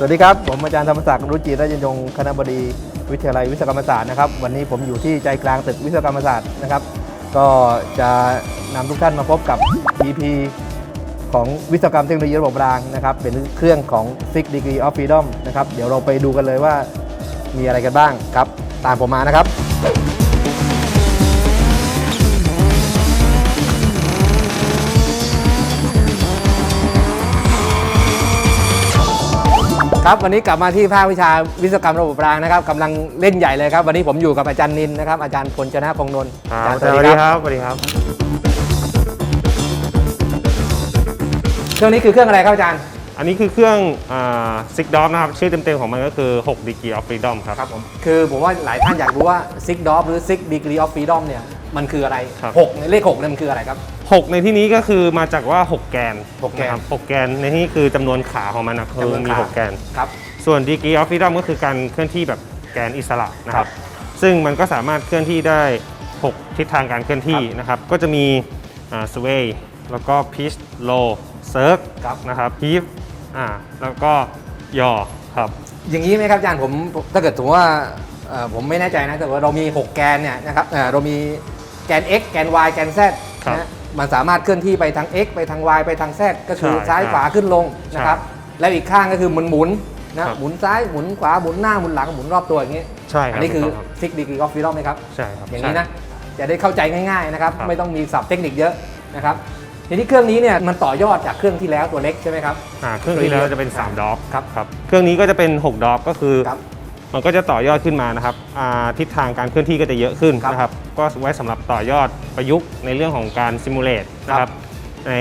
สวัสดีครับ ผมอาจารย์ธรรมศักดิ์รุจิรัตนยงคณบดีวิทยาลัยวิศวกรรมศาสตร์นะครับ วันนี้ผมอยู่ที่ใจกลางตึกวิศวกรรมศาสตร์นะครับ ก็จะนำทุกท่านมาพบกับ EP ของวิศวกรรมเทคโนโลยีระบบรางนะครับ เป็นเครื่องของ Six Degree of Freedom นะครับ เดี๋ยวเราไปดูกันเลยว่ามีอะไรกันบ้างครับ ตามผมมานะครับ ครับวันนี้กลับมาที่ภาควิชาวิศวกรรมระบบรางนะครับกำลังเล่นใหญ่เลยครับ วันนี้ผมอยู่กับอาจารย์นินนะครับอาจารย์พลชนะคงนนท์ครัอาจารบย์สวัสดีครับสวัสดีครับเครื่องนี้คือเครื่องอะไรครับอาจารย์อันนี้คือเครื่องซิกดอมนะครับชื่อเต็มๆของมันก็คือ6 degree of freedom ครับครับผมคือผมว่าหลายท่านอยากรู้ว่า Six d o f หรือ Six Degree of Freedom เนี่ยมันคืออะไรครับ6ในเลข6เนี่ยมันคืออะไรครับ 6 ในที่นี้ก็คือมาจากว่า 6 แกนหกแกนนะครับ6แกนในที่นี้คือจำนวนขาของมันนะคือจำนวนมีขา6แกน ครับ ส่วน degree of freedom ก็คือการเคลื่อนที่แบบแกนอิสระนะคครัรับบซึ่งมันก็สามารถเคลื่อนที่ได้ 6 ทิศทางการเคลื่อนที่ครับนะครับ ก็จะมีอ่า sway แล้วก็ pitch low circ ครับ นะครับ heave อ่าแล้วก็ย่อครับอย่างนี้ไหมครับอาจารย์ผมถ้าเกิดถือว่าเอ่อผมไม่แน่ใจนะแต่ว่าเรามี 6 แกนเนี่ยนะครับเอ่อเรามีแกน x แกน y แกน z ครับนะ มันสามารถเคลื่อนที่ไปทาง x ไปทาง y ไปทาง z ก็คือใช่ซ้ายครับขวาขึ้นลงนะครับใช่แล้วอีกข้างก็คือหมุนหมุนๆนะครับหมุนซ้ายหมุนขวาหมุนหน้าหมุนหลังหมุนรอบตัวอย่างนี้ใช่ครับอันนี้คือถูกต้องรับ Six Degree of Freedom ไหมครับ ใช่ครับอย่างนี้ใช่นะจะได้เข้าใจง่ายๆนะครับ ครับ ไม่ต้องมีศัพท์เทคนิคเยอะนะครับทีนี้เครื่องนี้เนี่ยมันต่อยอดจากเครื่องที่แล้วตัวเล็กใช่ไหมครับ อ่าเครื่องที่แล้วจะเป็น 3ดอฟครับครับ เครื่องนี้ก็จะเป็น 6ดอฟก็คือครับ มันก็จะต่อยอดขึ้นมานะครับอ่าทิศทางการเคลื่อนที่ก็จะเยอะขึ้นครับนะครับ ก็ไว้สำหรับต่อยอดประยุกต์ในเรื่องของการซิมูเลตนะคครัรับบใน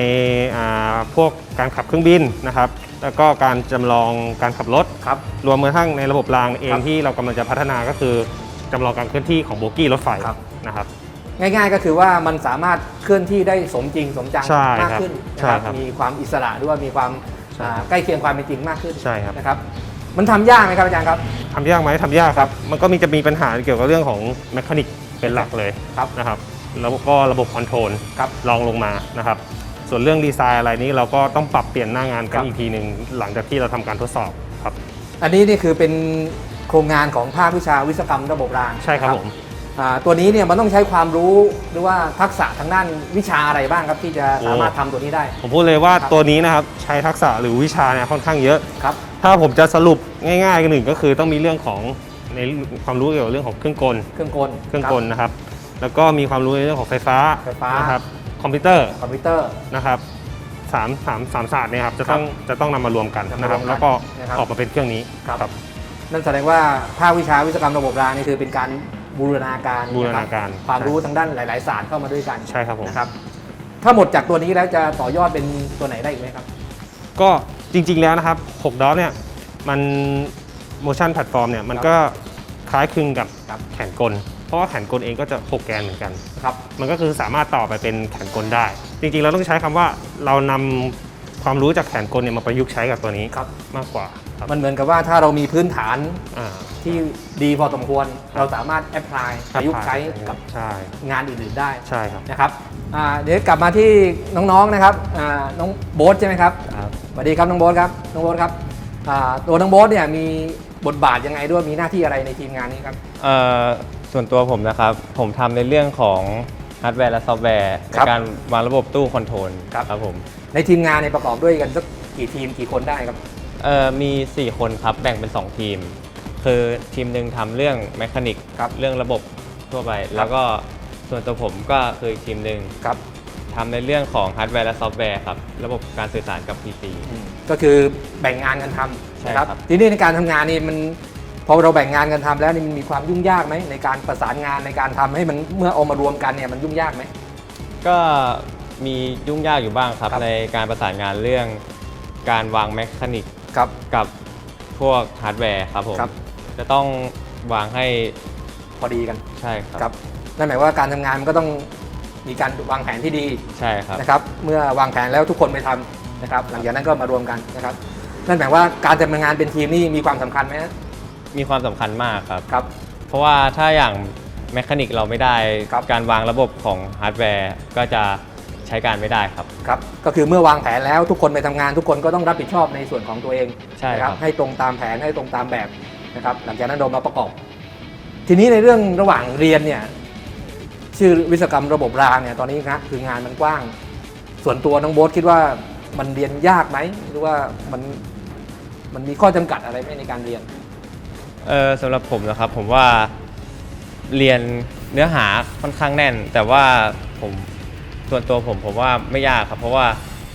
อ่าพวกการขับเครื่องบินนะครับ แล้วก็การจำลองการขับรถครับรวมกระทั่งในระบบรางเอคงรับที่เรากำลังจะพัฒนาก็คือจำลองการเคลื่อนที่ของโบกี้รถไฟครับนะครับ ง่ายๆก็คือว่ามันสามารถเคลื่อนที่ได้สมจริงสมจังใช่มากครับขึ้นนะใช่ครับครับมีความอิสระด้วยมีความใช่อ่าใกล้เคียงความเป็นจริงมากขึ้นใช่ครับนะครับ มันทำยากไหมครับอาจารย์ครับ ทำยากไหมทำยากครับ มันก็มีจะมีปัญหาเกี่ยวกับเรื่องของแมคานิกเป็นหลักเลยครับ นะครับ แล้วก็ระบบคอนโทรลครับ ลองลงมานะครับ ส่วนเรื่องดีไซน์อะไรนี้เราก็ต้องปรับเปลี่ยนหน้างานกัครันบอีกทีหนึ่งหลังจากที่เราทำการทดสอบครับ อันนี้นี่คือเป็นโครงงานของภาควิชาวิศวกรรมระบบรางใช่ครับนะผม อ่าตัวนี้เนี่ยมันต้องใช้ความรู้หรือว่าทักษะทางด้านวิชาอะไรบ้างครับที่จะสามารถทำตัวนี้ได้ ผมพูดเลยว่าครับ ตัวนี้นะครับใช้ทักษะหรือวิชาเนี่ยค่อนข้างเยอะ ครับ ถ้าผมจะสรุปง่ายๆกันหนึ่งก็คือต้องมีเรื่องของในความรู้เกี่ยวกับเรื่องของเครื่องกล เครื่องกลเครื่องกลนะครับ แล้วก็มีความรู้ในเรื่องของไฟฟ้าไฟฟ้านนะครับ คอมพิวเตอร์คอมพิวเตอร์ นะครับสามสามสามศาสตร์เนี่ยครับจะต้องจะต้องนำมารวมกันนำมารวมนะครับกันแล้วก็นะครับ ออกมาเป็นเครื่องนี้ครับ นั่นแสดงว่าภาควิชาวิศวกรรมระบบรางนี่คือเป็นการบูรณาการบูรณาการะคบความรู้ทางด้านหลาย ๆ ศาสตร์เข้ามาด้วยกันใช่ครับผม นะครับ ถ้าหมดจากตัวนี้แล้วจะต่อยอดเป็นตัวไหนได้อีกไหมครับ ก็ จริง ๆ แล้วนะครับ6ดอเนี่ยมัน motion platform เนี่ยมันก็คล้ายคลึงกับครับแขนกล เพราะว่าแขนกลเองก็จะ 6 แกนเหมือนกัน ครับ มันก็คือสามารถต่อไปเป็นแขนกลได้ จริง ๆ เราต้องใช้คำว่าเรานำความรู้จากแขนกลเนี่ยมาประยุกต์ใช้กับตัวนี้ครับ มากกว่าครับมันเหมือนกับว่าถ้าเรามีพื้นฐานอ่า ที่ดีพอสมควร เราสามารถแอพพลายประยุกต์ใช้กับใช่งานอื่นๆได้ใช่ครับ นะครับอ่าเดี๋ยวกลับมาที่น้องๆนะครับอ่าน้องโบ๊ทใช่ไหมครับครับส วัสดีครับน้องโบ๊ทครับน้องโบ๊ทครับอ่าตัวน้องโบ๊ทเนี่ยมีบทบาทยังไงด้วยมีหน้าที่อะไรในทีมงานนี้ครับเอ่อส่วนตัวผมนะครับ ผมทำในเรื่องของฮาร์ดแวร์และซอฟต์แวร์ในครับการวางระบบตู้คอนโทรลครับครับผมในทีมงานเนี่ยประกอบด้วยกันสักกี่ทีมกี่คนได้ครับเอ่อมี 4 คนครับแบ่งเป็น 2 ทีม คือทีมหนึ่งทำเรื่องแมคานิกครับเรื่องระบบทั่วไป แล้วก็ส่วนตัวผมก็คืออีกทีมหนึ่งครับ ทำในเรื่องของฮาร์ดแวร์และซอฟต์แวร์ครับระบบการสื่อสารกับ PC ก็คือแบ่งงานกันทำใช่นะครับครับ ทีนี้ในการทำงานนี่มันพอเราแบ่งงานกันทำแล้วนี่มันมีความยุ่งยากไหมในการประสานงานในการทำให้มันเมื่อเอามารวมกันเนี่ยมันยุ่งยากไหม ก็มียุ่งยากอยู่บ้างครับ ครับ ในการประสานงานเรื่องการวางแมคานิกครับ กับพวกฮาร์ดแวร์ครับผม ครับ จะต้องวางให้พอดีกันใช่ครับ ครับนั่นหมายว่าการทำงานมันก็ต้อง มีการวางแผนที่ดีใช่ครับ นะครับ เมื่อวางแผนแล้วทุกคนไปทำนะครับ หลังจากนั้นก็มารวมกันนะครับ นั่นหมายว่าการทำงานเป็นทีมนี่มีความสำคัญไหมฮะมีความสำคัญมากครับ ครับ เพราะว่าถ้าอย่างแมคานิกเราไม่ได้ ครับ การวางระบบของฮาร์ดแวร์ก็จะใช้การไม่ได้ครับ ครับ ก็คือเมื่อวางแผนแล้วทุกคนไปทำงาน ทุกคนก็ต้องรับผิดชอบในส่วนของตัวเองใช่นะครับให้ตรงตามแผนให้ตรงตามแบบนะครับ หลังจากนั้นเรามาประกอบ ทีนี้ในเรื่องระหว่างเรียนเนี่ย ชื่อวิศวกรรมระบบรางเนี่ยตอนนี้นะคืองานมันกว้าง ส่วนตัวน้องโบ๊ทคิดว่ามันเรียนยากไหมหรือว่ามันมันมีข้อจำกัดอะไรไหมในการเรียนเออสำหรับผมนะครับผมว่าเรียนเนื้อหาค่อนข้างแน่น แต่ว่าผมส่วนตัวผมผมว่าไม่ยากครับ เพราะว่า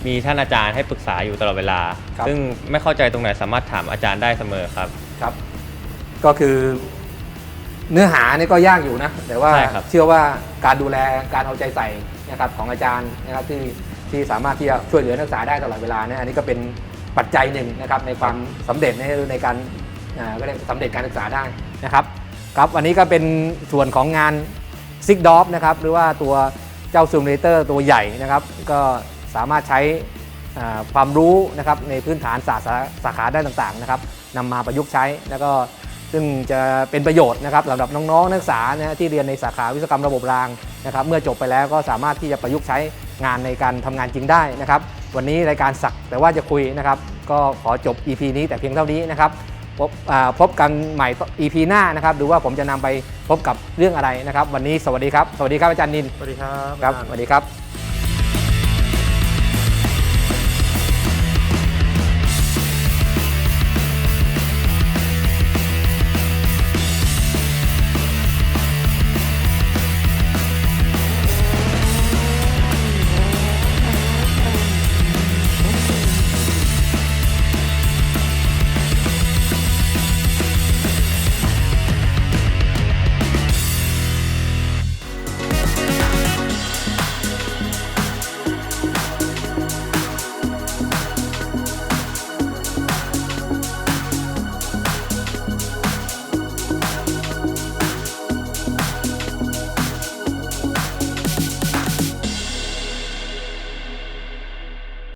มีท่านอาจารย์ให้ปรึกษาอยู่ตลอดเวลาครับซึ่งไม่เข้าใจตรงไหนสามารถถามอาจารย์ได้เสมอครับครับ ก็คือ เนื้อหานี่ก็ยากอยู่นะ แต่ว่าใช่ครับเชื่อว่าการดูแลการเอาใจใส่นะครับของอาจารย์นะครับที่ที่สามารถที่จะช่วยเหลือนักศึกษาได้ตลอดเวลาเนี่ยอันนี้ก็เป็นปัจจัยหนึ่งนะครับในความสำเร็จในในการอ่าก็เรียกสำเร็จการศึกษาได้นะครับครับวันนี้ก็เป็นส่วนของงานซิกดอฟนะครับหรือว่าตัวเจ้าซูมเลเตอร์ตัวใหญ่นะครับก็สามารถใช้อ่าความรู้นะครับในพื้นฐานศาสตร์สาสาขาด้านต่างๆนะครับนำมาประยุกต์ใช้แล้วก็ ซึ่งจะเป็นประโยชน์นะครับสำหรับน้องๆนักศึกษานะฮะที่เรียนในสาขาวิศวกรรมระบบรางนะครับเมื่อจบไปแล้วก็สามารถที่จะประยุกต์ใช้งานในการทำงานจริงได้นะครับวันนี้รายการสักแต่ว่าจะคุยนะครับก็ขอจบ EP นี้แต่เพียงเท่านี้นะครับพบอ่าพบกันใหม่ EP หน้านะครับดูว่าผมจะนำไปพบกับเรื่องอะไรนะครับ วันนี้สวัสดีครับ สวัสดีครับอาจารย์นินสวัสดีครับครับสวัสดีครับ